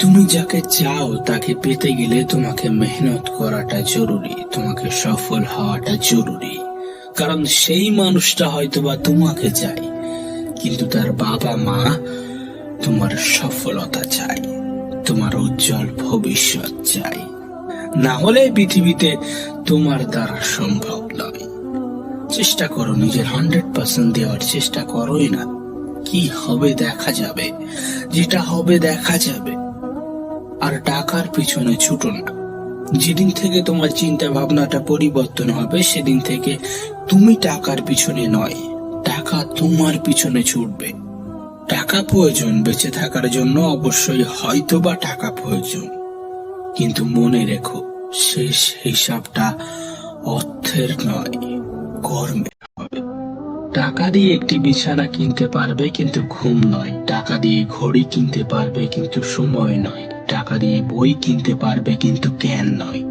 তুমি যাকে চাও তাকে পেতে গেলে তোমাকে মেহনত করাটা জরুরি, তোমাকে সফল হওয়াটা জরুরি। কারণ সেই মানুষটা হয়তোবা তোমাকে চায়, কিন্তু তার বাবা মা তোমার সফলতা চাই তোমার উজ্জ্বল ভবিষ্যৎ চাই না হলে পৃথিবীতে তোমার দ্বারা সম্ভব নয়। চেষ্টা করো, নিজের হান্ড্রেড পার্সেন্ট দেওয়ার চেষ্টা করোই না। কি হবে দেখা যাবে, যেটা হবে দেখা যাবে। আর টাকার পিছনে ছুটো না যেদিন থেকে তোমার চিন্তা ভাবনাটা পরিবর্তন হবে, সেদিন থেকে তুমি টাকার পিছনে নয়, টাকা তোমার পিছনে ছুটবে। টাকা প্রয়োজন বেঁচে থাকার জন্য অবশ্যই হয়তোবা টাকা প্রয়োজন। কিন্তু মনে রেখো, শেষ হিসাবটা অর্থের নয়, কর্মের হবে। টাকা দিয়ে একটি বিছানা কিনতে পারবে কিন্তু ঘুম নয়, টাকা দিয়ে ঘড়ি কিনতে পারবে কিন্তু সময় নয়। টাকা দিয়ে বই কিনতে পারবে কিন্তু জ্ঞান নয়।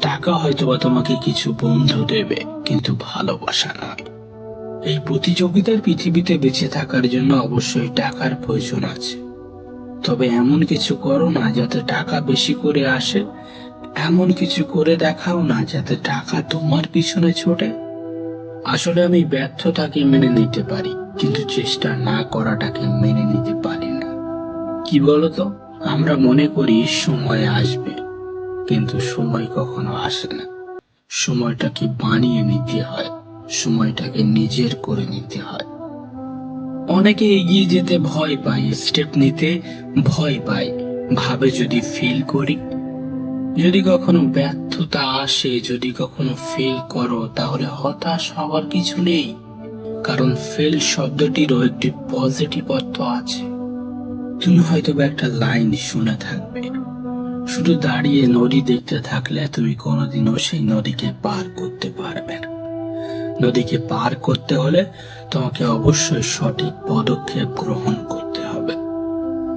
টাকা হয়তোবা তোমাকে কিছু বন্ধু দেবে, কিন্তু ভালোবাসা নয়। এই প্রতিযোগিতার পৃথিবীতে বেঁচে থাকার জন্য অবশ্যই টাকার প্রয়োজন আছে। তবে এমন কিছু করো না যাতে টাকা বেশি করে আসে। এমন কিছু করে দেখাও না যাতে টাকা তোমার পিছনে ছোটে। আসলে আমি ব্যর্থতাকে মেনে নিতে পারি, কিন্তু চেষ্টা না করাটাকে মেনে নিতে পারি না। কি বলতো আমরা মনে করি সময় আসবে, কিন্তু সময় কখনো আসে না। সময়টাকে বানিয়ে নিতে হয়, সময়টাকে নিজের করে নিতে হয়। অনেকে এগিয়ে যেতে ভয় পায় স্টেপ নিতে ভয় পায়। ভাবে যদি ফিল করি, যদি কখনো ব্যর্থতা আসে, যদি কখনো ফেল করো, তাহলে হতাশ হওয়ার কিছু নেই। কারণ ফেল শব্দটিরও একটি পজিটিভ অর্থ আছে। তুমি হয়তো বা একটা লাইন শুনে থাকবে। শুধু দাঁড়িয়ে নদী দেখতে থাকলে তুমি কোনোদিনও সেই নদীকে পার করতে পারবে না। নদীকে পার করতে হলে তোমাকে অবশ্যই সঠিক পদক্ষেপ গ্রহণ করতে হবে।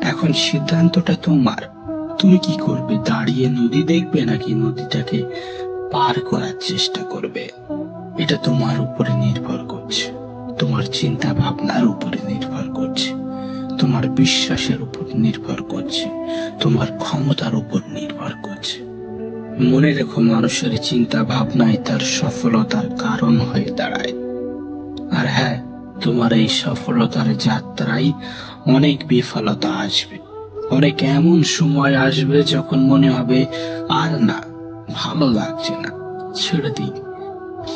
এখন সিদ্ধান্তটা তোমার। তুমি কি করবে, দাঁড়িয়ে নদী দেখবে নাকি নদীটাকে পার করার চেষ্টা করবে? এটা তোমার উপরে নির্ভর করছে। তোমার চিন্তা ভাবনার উপরে নির্ভর তোমার বিশ্বাসের উপর নির্ভর করছে, তোমার ক্ষমতার উপর নির্ভর করছে। মনে রেখো, মানুষের চিন্তা ভাবনাই তার সফলতার কারণ হয়ে দাঁড়ায়। আর হ্যাঁ তোমার এই সফলতার যাত্রায় অনেক বিফলতা আসবে। অনেক এমন সময় আসবে যখন মনে হবে, আর না, ভালো লাগছে না। ছেড়ে দিই।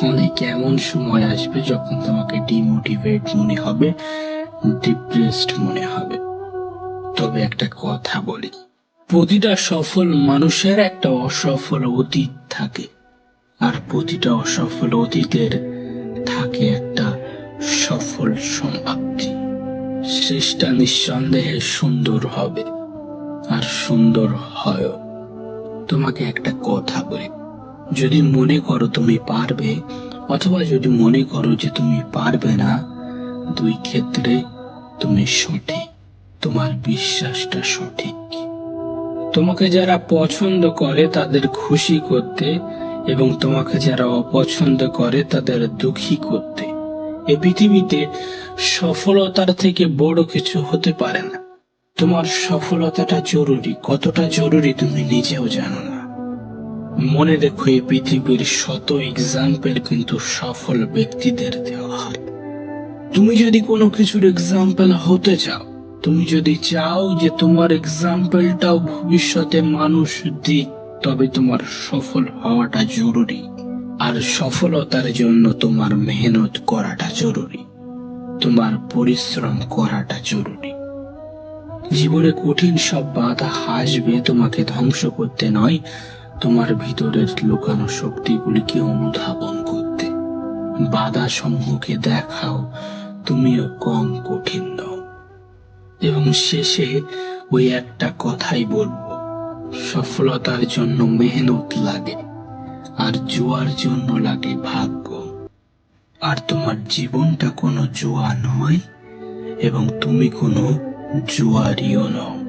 অনেক এমন সময় আসবে যখন তোমাকে ডিমোটিভেট মনে হবে, ডিপ্রেসড মনে হবে। তবে একটা কথা বলি। প্রতিটা সফল মানুষের একটা অসফল অতীত থাকে। আর প্রতিটা অসফল অতীতের থাকে একটা সফল সমাপ্তি। শেষটা নিঃসন্দেহে সুন্দর হবে। আর সুন্দর হয় তোমাকে একটা কথা বলি। যদি মনে করো তুমি পারবে, অথবা যদি মনে করো যে তুমি পারবে না, দুই ক্ষেত্রে তুমি সঠিক। তোমার বিশ্বাসটা সঠিক। তোমাকে যারা পছন্দ করে তাদের খুশি করতে এবং তোমাকে যারা অপছন্দ করে তাদের দুঃখী করতে। এ পৃথিবীতে সফলতার থেকে বড় কিছু হতে পারে না। তোমার সফলতাটা জরুরি। কতটা জরুরি তুমি নিজেও জানো না। মনে রেখো এই পৃথিবীর শত এক্সাম্পল কিন্তু সফল ব্যক্তিদের দেওয়া হয়। তুমি যদি কোনো কিছুর এক্সাম্পল হতে চাও তুমি যদি চাও যে তোমার এক্সাম্পলটাও ভবিষ্যতে মানুষ দিক, তবে তোমার সফল হওয়াটা জরুরি। আর সফলতার জন্য তোমার মেহনত করাটা জরুরি। তোমার পরিশ্রম করাটা জরুরি। জীবনে কঠিন সব বাধা হাসবে তোমাকে ধ্বংস করতে নয়, তোমার ভিতরের লুকানো শক্তিগুলিকে অনুধাবন করতে। বাধা সমূহকে দেখাও, তুমিও কম কঠিন নও। এবং শেষে ওই একটা কথাই বলব। সফলতার জন্য মেহনত লাগে, আর জুয়ার জন্য লাগে ভাগ্য। আর তোমার জীবনটা কোনো জুয়া নয়, এবং তুমি কোনো জুয়ারিও নও।